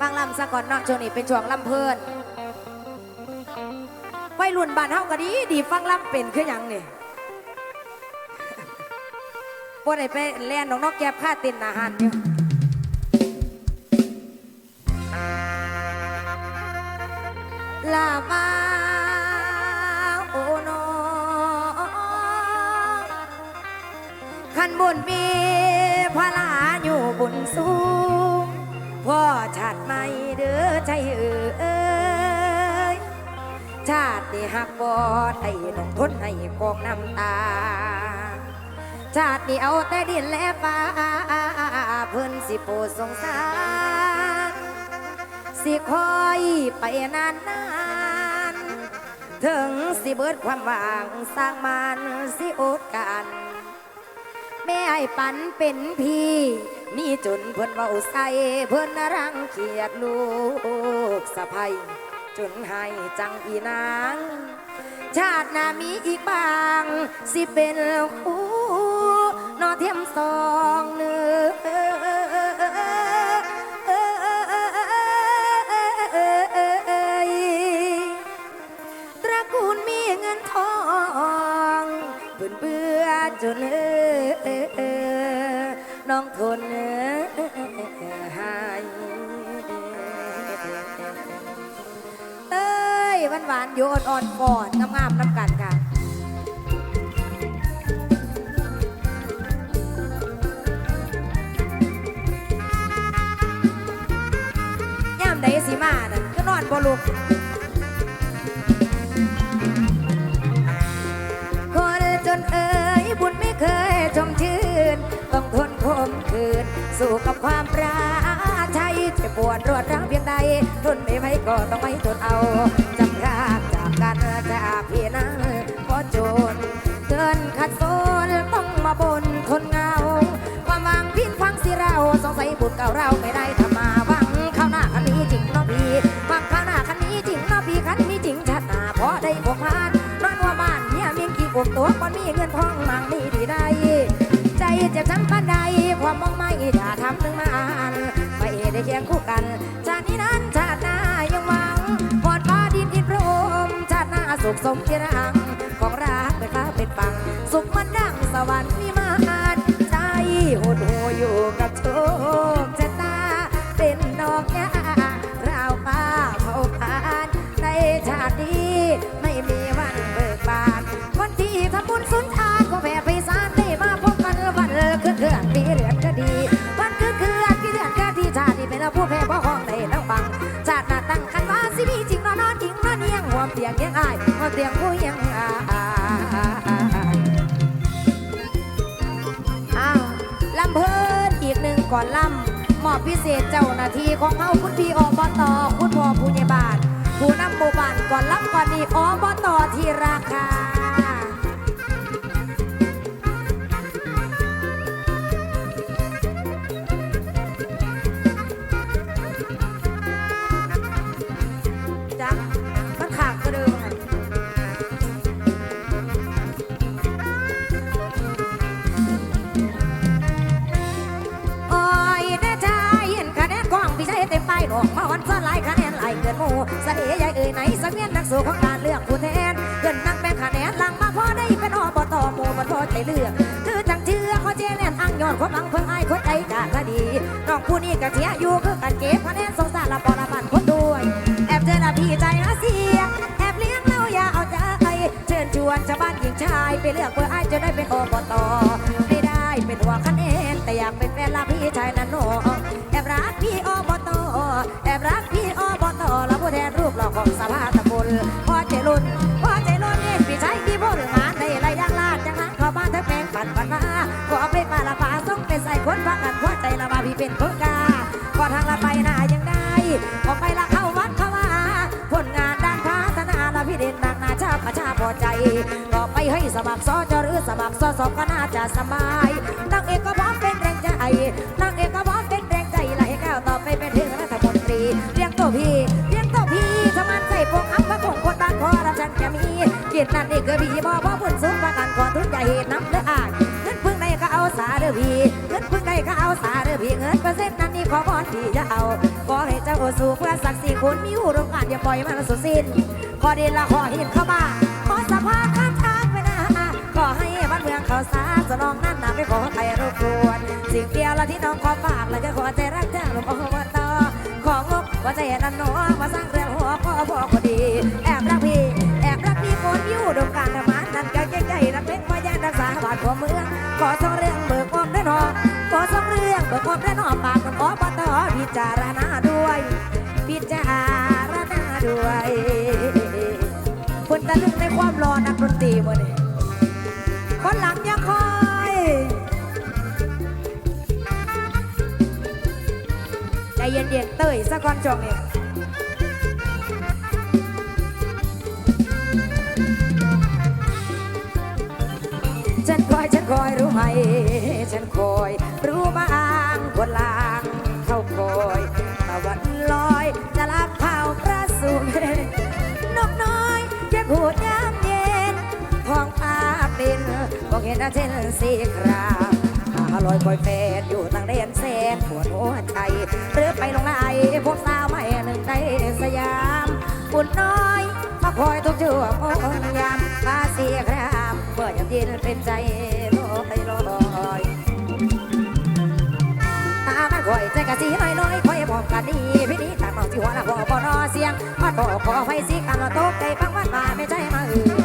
ฟังลำซะก่อนเนาะช่วงนี้เป็นช่วงลำเพลินวัยรุ่นบ้านเฮาก็ดีดีฟังลำเป็นคือหยังนี่บ่ได้ไปแล่นน้องนอกแก็บค่าเตินอาหารอยู่ลามาโอโนขันบุญมีพระลาอยู่บุญสูง พ่อชาติไม่เด้อใจเอ้ยชาตินี้หักบอดให้น้องทนให้กองน้ำตา ชาตินี้เอาแต่ดินและฟ้าเพิ่นสิโปรดสงสารสิคอยไปนานนานๆถึงสิเบิดความหวังสร้างมันสิโอดกัน แม่ไอ้ปันเป็นพี่ มีจนเพิ่นเว้าใส่เพิ่นรังเกียจลูกสะใภ้จนให้จังอีนาง ชาติหน้ามีอีกบาง สิเป็นคู่ สิมานั่นก็นอนบ่ลุกคนจนเอ่ยบุญไม่เคยชมชื่น ต้องทนคมคืน สู้กับความปราชัยจะปวดรวดร้าวเพียงใดทนไม่ไหวก็ต้องไม่ทนเอาจำรากจากกันจากพี่นั้นพอจนเกินขัดโซนต้องมาบนทนเงาความหวังพินฟังสิเราสงสัยบุญเก่าเราไม่ได้ท น้าพอได้พวกพานนอนว่าบ้านเนี่ยเมียงกี่กบตัวก่อนมีเงินทองมั่งมีดีได้ ใจเจ็บช้ำปานใดความมองไม่ด่าทำถึงมาอ่านไม่ได้เคียงคู่กัน ชาตินี้นั้นชาติหน้ายังหวังปอดฟ้าดินอินพรมชาติหน้าสุขสมที่รังของรักเป็นฟ้าเป็นปัง สุขมันดังสวรรค์วิมานใจหดหัวอยู่กับโชค สุนทานก็แผ่ไปสารได้มาพบกันวันคือเกือนปีเดือนก็ดี วันคือเกือนปีเดือนก็ดีชาติเป็นผู้แพ้บ่ห้องในแล้วฟังชาติหน้าตั้งกันว่าสิมีจริงนอนนอนจริงนอนเนียงหัวเตียงยังอายหัวเตียงผู้ยังอายอ้าวลำเพิ่นอีกหนึ่งก่อนลำมอบพิเศษเจ้าหน้าที่ของเฮาคุณพี่อบตคุณพ่อผู้ใหญ่บ้านผู้นำหมู่บ้านก่อนลำก่อนนี้อบตที่ราคา หูเสน่ห์ใหญ่เอ่ยไหนสักเวียนนักสู้ของการเลือกผู้แทนเกินนักแบ่งคะแนนหลังมาพอได้เป็นอบตหมู่มันพอใจเลือกคือจังเชื่อเขาเจแลนอังยอดความหวังเพิ่งไอ้คนใจจากคดีน้องผู้นี้ก็เทียอยู่คือกันเก็บคะแนนสงสารละปอละบันคนด้วยแอบเจอละพี่ใจหาเสียแอบเลี้ยงเล่าอย่าเอาใจเชิญชวนชาวบ้านหญิงชายไปเลือกเบอร์ไอ้จะได้เป็นอบตไม่ได้เป็นหัวคะแนนแต่อยากเป็นแฟนละพี่ชายนันหน องสภาตะบนพอใจลุนพอใจลุนเนี่ยพี่ชายที่บ่หรือหานในไรยังลาดจังนั้นเข้าบ้านทั้งแปลงปันปันมาขอไปป่าละป่าส่งไปใส่คนพักกันพอใจละมาพี่เป็นคนกาก็ทางละไปหน้ายังได้ออกไปละเข้าวัดเข้าว่าผลงานด้านพัฒนาละพี่เด่นดังนาชาประชาพอใจก็ไปให้สมัครสอจหรือสมัครสอสอบก็น่าจะสบายนางเอกก็พร้อมเป็นแรงใจนางเอกก็ มีเกียรตินั่นนี่คือพี่บ่บ่บุญสูงประกันขอทุนใจเหตุน้ำเลือดอ่างเงินพึ่งในก็เอาสาเดด้อพี่เงินพิ่งได้ก็เอาสาเด้อพี่เงินเปอร์เซ็นต์นั้นนี่ขอบอนพี่จะเอาขอให้เจ้าสู่เพื่อศักดิ์ศรีคุณมีอุดมการอย่าปล่อยมันสุดสิ้นขอเดินละขอหินเข้ามาขอสะพาข้ามทางไปนะขอให้บ้านเมืองเขาสาสนองนั่นนะไม่ขอใครรบกวนสิ่งเดียวละที่น้องขอฝากและจะขอใจรักเธอหลวงพ่อต่อของงบว่าใจนันหนอมาสร้าง หัวเมืองขอสองเรื่องเบิกความได้หนอขอสองเรื่องเบิกความได้หนอปากมันขอปตอพิจารณาด้วย พิจารณาด้วยคนตะลึงในความรอนักดนตรีมื่อนี้คนหลังยังคอยใจเย็นๆเต้ยสักก่อนจองนี่ฉั ลางเข้าคอยตะวันลอยจะรับข่าวพระสุเมนนกน้อยจะขูดยามเย็นท้องฟ้าเป็นบอกเห็นอาเทนสีครามมาลอยคอยเฟดอยู่ตั้งเดนเซนปวดหัวใจหรือไปลงไหนพวกสาวไม่หนึ่งในสยามปุ่นน้อยมาคอยทุกชั่วโมงยามฟ้าสีครามเมื่อยามเย็นเป็นใจ ใจกะสีน้อยน้อยคอยพร้อมกันดีพี่นี้ต่างเมาสิหัวละพอปอนอเสียงพัดพอขอไฟสีกันละตกใจฟังวันมาไม่ใช่มาอื่น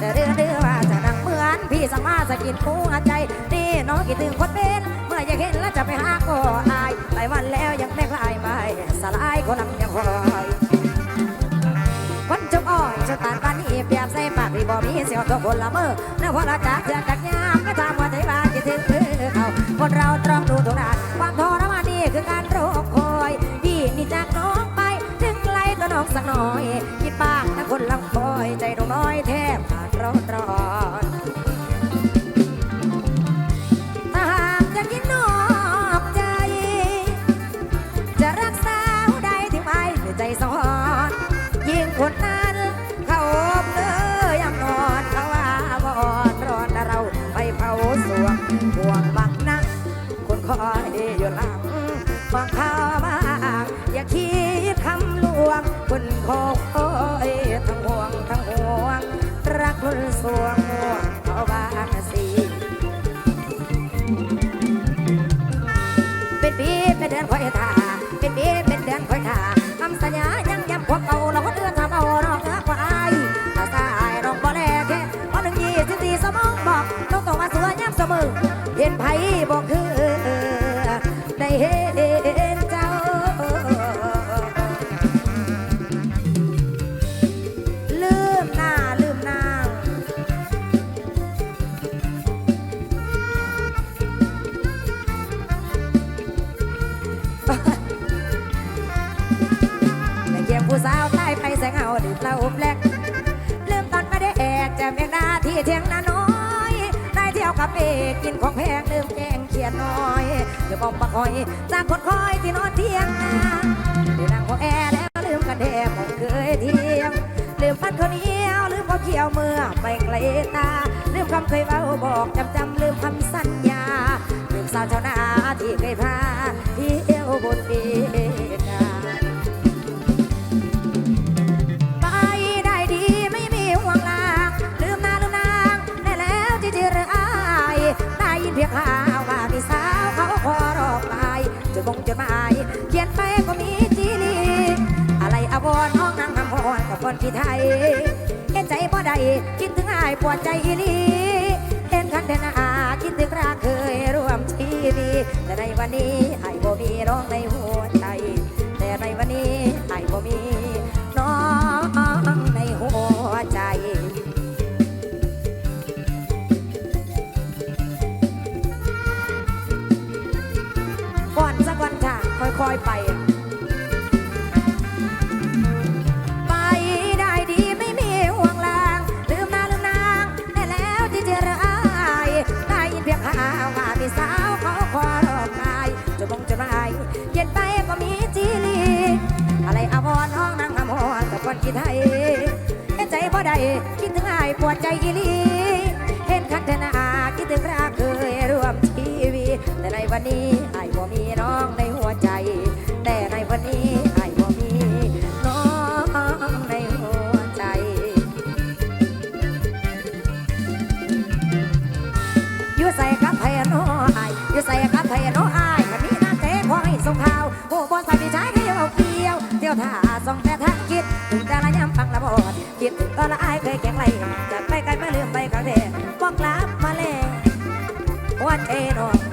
จะเดือเดือว่าจะนั่งเหมือนพี่สังมาสกินหัวใจนี่น้องคิดถึงคนเป็นเมื่ออยากเห็นแล้วจะไปหาก็อายหลายวันแล้วยังไม่คลายไม่สลายคนลังยังคอยคนจงอ้อยชะตานปานนี้เปียบใส่ปากพี่บ่มีเสียวตัวคนละเมอเนื้อพอละจากเถื่อนจากยามก็ตามว่าใจบ้านคิดถึงเธอเขาคนเราตรองดูทุกนาดความท คนคอยทั้งห่วงทั้งห่วง รักคนสวงห่วงเขาบ้างสิเป็นปีเป็นเดือนคอยท่าเป็นปีเป็นเดือนคอยท่าคำสัญญายังย้ำพวกเอาเราคนเดือนทำเอานอกเหนือกว่าอายถ้าสายน้องบ่แลแค่พอหนึ่งยี่สิบสี่สมองบอกต้องต้องมาสวยย้ำเสมอเห็นไผ่บอกคือได้เห็นเจ้ ดื่มเหล้าแบล็กลืมตอนไม่ได้แอกแจมเมียนาที่เทียงนาน้อยได้เที่ยวคาเฟ่กินของแพงลืมแกงเขียดน้อยเดี๋ยวบอกปะคอยจากคนคอยที่นอนเที่ยงนาเดี๋ยวนั่งของแอร์แล้วลืมกันแดมองเคยเที่ยงลืมปั้นข้าวเหนียวลืมข้าวเขียวเมื่อไปไกลตาลืมคำเคยเว้าบอกจำจำลืมคำสัญญาลืมสาวเจ้านาที่เคยพาที่ยวบนเคนที่ไทยเห็นใจบ่ได้คิดถึงอายปวดใจอีหลีเห็นคันเดนอาคิดถึงรักเคยร่วมชีวิตแต่ในวันนี้ไอ้บ่มีร้องในหัวใจ แต่ในวันนี้ ถึงอายปวดใจอีลีเห็นคันธนาคิดถึงรักเคยร่วมชีวิตแต่ในวันนี้ไอ้บ่มีน้องในหัวใจ แต่ในวันนี้ไอ้บ่มีน้องในหัวใจ อยู่ใส่กับไผโนอายอยู่ใส่กับไผโนอายมันมีน้ำใจพอให้ส่งข่าวโอ้บ่สามีชายก็ยังเอาเกี่ยว เที่ยวท่าส่องแต่ทักคิดถึงแต่ละยามฟังละบอดคิดถึงก็ละอายเคยแข่งไรจ หั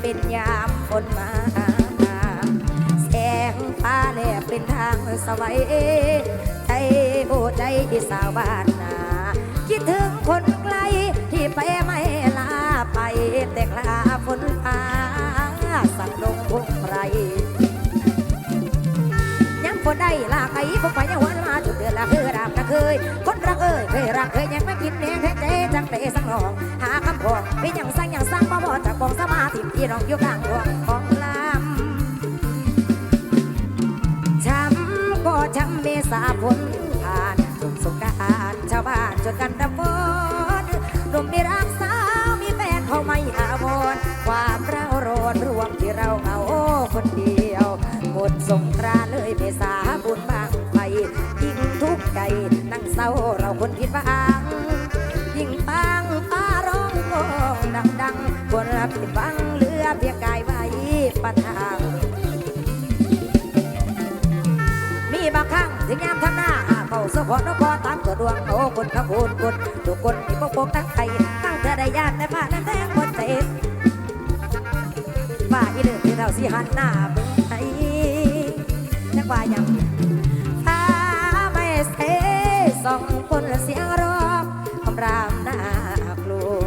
เป็นยามฝนมา แสงฟ้าแลบเป็นทางสวัยใจโอ้ใจสาวบ้านนา คิดถึงคนไกลที่ไปไม่ลาไป แต่คลาฝนฟ้าสั่งลงพงไพรยังคนได้ลาไก่พวกไปยังหัวมาจุดเดือดละคือรามกระ เคยคนรักเอ้ยเคยรักเคยยังไม่กินแหนงแท้ใจจังเตะสังหองหาคำพองเป็นอย่างสั่งอย่างสร้างบ่บ่จากบองสมาธิพี่น้องอยู่กลางดวงของลำช้ำก็ช้ำเมษาฝนผ่านลมสงการชาวบ้านจนกันระบนหนุ่มมีรักสาวมีแฟนเขาไม่อาวรความเราโรนรวมที่เราเหงาคนเดียวหมดสงกราน ศร้าเราคนผิดหวังยิ่งปังฟ้าร้องโองดังดังคนละผิดหวังเหลือเพียงกายไว้ปัญหามีบางครั้งถึงยามทำหน้าเขาสะพอนพอตามตัวดวงโอ้คนขบูนคนทุกคนมีพวกพวกตั้งใจตั้งเธอได้ยานในผ่านนั้แท้งคนเต็มว่าอีเดือที่เราสิหันหน้าเบิ่งไทยนักว่ายังฟ้าไม่เส สองคนเสียงร้องคำรามน่ากลัว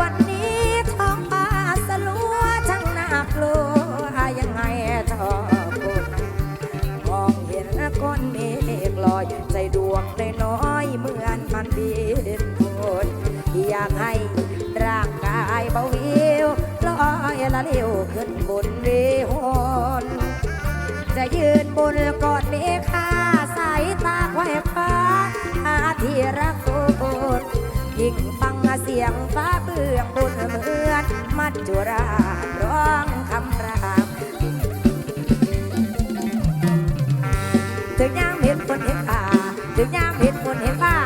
วันนี้ท้องฟ้าสลัวช่างน่ากลัวยังไงชอบคุณมองเห็นก้อนเมฆลอย ใจดวงน้อยเหมือนมันบินโผนอยากให้ร่างกายเบาวิวลอยละเลี้ยวขึ้นบนเรหนจะยืนบนกอดเมฆา รักคุณยิ่งฟังเสียงฟ้าเบื้องบนเหมือนมัจจุราชร้องคำรามถึงยามเห็นคนเห็นป่าถึงยามเห็นคนเห็นป่า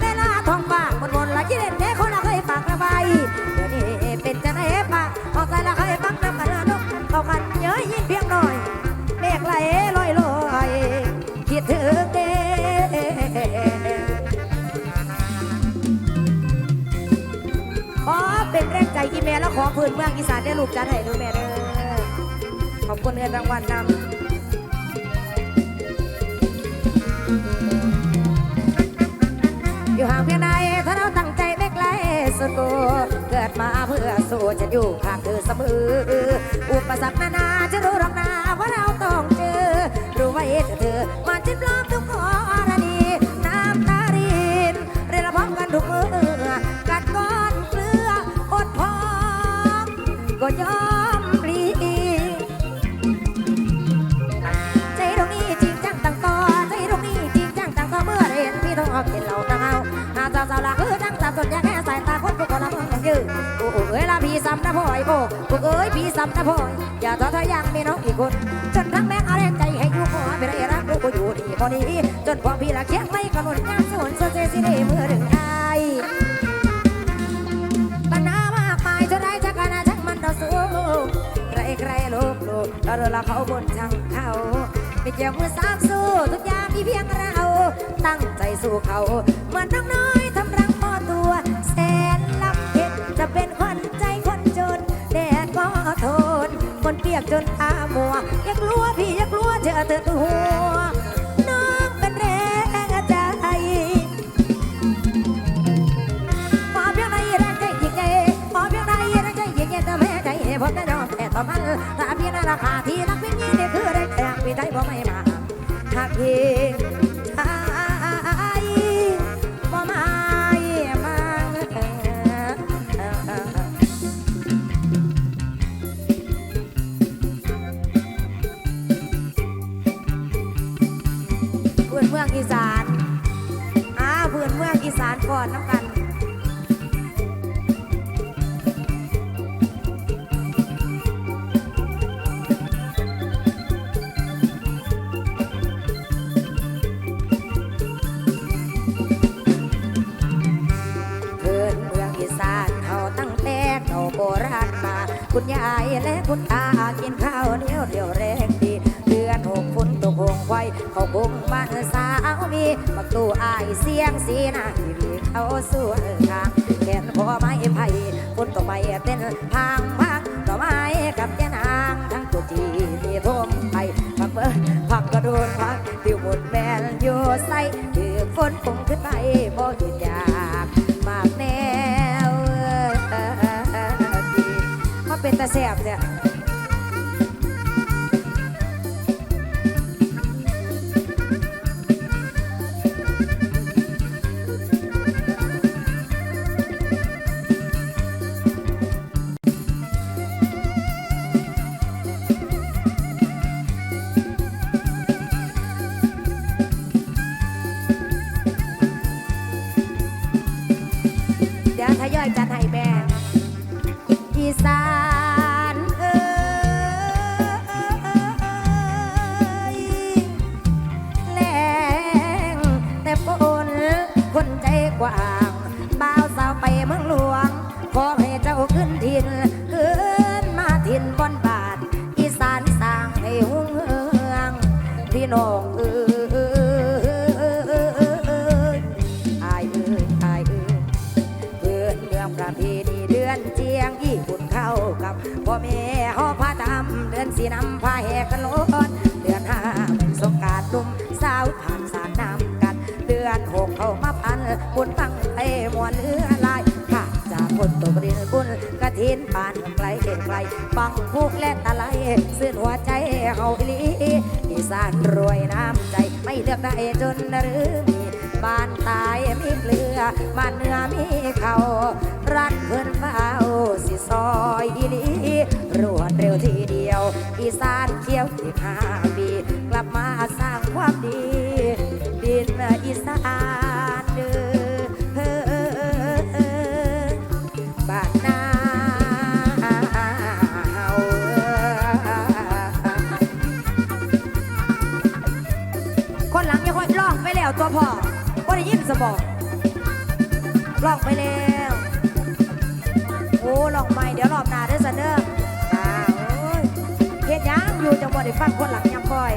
เวลาท้องฟ้าบนบนละยี่เด่นแท้คนละเคยปากระบายเดี๋ยวนี้เป็นจะได้ป่าออกใจละเคยปักน้ำกันนกเข้ากันเยอะยิ่งเพียงหน่อยเมฆไหลลอยลอยคิดถึง แรงใจอีเมลและขอพื้นเมืองอีสานได้ลูกจัดให้ดูแม่เด้อขอบคุณเงินรางวัลนำอยู่ห่างเพียงใดถ้าเราตั้งใจไม่ไกลสุดตัวเกิดมาเพื่อสู้จะอยู่ข้างเธอเสมอ อุปสรรคนานาจะรู้หรอกนาว่าเราต้องเจอ รู้ไว้เถอเธอมาจิ้มลอมทุก ซ้ำนะพ่อยโบกูเอ้ยพี่ซ้ำนะพ่อยอย่าท้อถอยังมีน้องอีกคน จนทั้งแม่งเอาแรงใจให้อยู่ขอไม่ได้รักลูกกูอยู่นี่พอนี้จนพวกพี่ละเคียงไม่กำหนดงานสวนโซเซซิเดเมื่อถึงไอปัญหามากมายจะได้จากกันนะช่างมันเราสู้ใครใครลูกลูกเราเดินเขาบนช่างเขาไม่เกี่ยวมือสามสู้ทุกอย่างมีเพียงเรา ตั้งใจสู้เขาเหมือนน้องน้อย รียกจนตาหมัวอยากรู้วพี่อยากรู้วเธอเธอตัวหัวน้องเป็นแรงใจพอเพียงใดแรงใจยิ่งใหญ่พอเพียงใดแรงใจยิ่งใหญ่ทำไแม่ใจผมได้ยอมแต่ต่อมันถ้าพี่นาราคาที่นักพี่นี่คือได้แต่พี่ไใจผมไม่มาหากพี่านก่อนน้ำกันเพื่อเมืองอีสานเขาตั้งแต่เก่าโบราณมาคุณยายและคุณตากินข้าวเหนียวเดียวแรงดี เดือนหกคุณตกหงไว้เขาบ้านสา บักตูอายเสียงสีหน้าทีวีเขาสู้ทางแขนพอไม้ไผ่คุณตกไปเต้นทางพักต่อไม้กับยานางทั้งตัวจีที่ทมไปพักเบอร์พักกระโดดพักติวหมดแมนอยู่ใส่ถือฝนคงขึ้นไปบ่หยุดอยากมากแนวดีมาเป็นตาแสบเนี่ย ลนเดือนห้าเป็นสงการดุมสาวผ่านสาดน้ำกัน เดือนหกเข้ามาพันบุญตั้งเตมวนเนื้อลายข้าจากคนตกเรียนบุญกระถินปานไกลเอไกลฟังพุกและตะไลซื้อหัวใจเฮาอีหลีอีสานรวยน้ำใจไม่เลือกได้จนหรือมี บ้านตายมีเกลือบ้านเหนือมีเขารักเพื่อนเฝ้าสิซอยอีลีรวดเร็วทีเดียว อีสานเขียวที่ห้าปี กลับมาสร้างความดี ดินอีสาน บอกลองไปแล้วโอ้ลองใหม่เดี๋ยวรอบหน้าได้อซันเดอจ้าโอ้ยเฮ็ดยังอยู่จังบ่ได้ฟังคนหลังยังคอย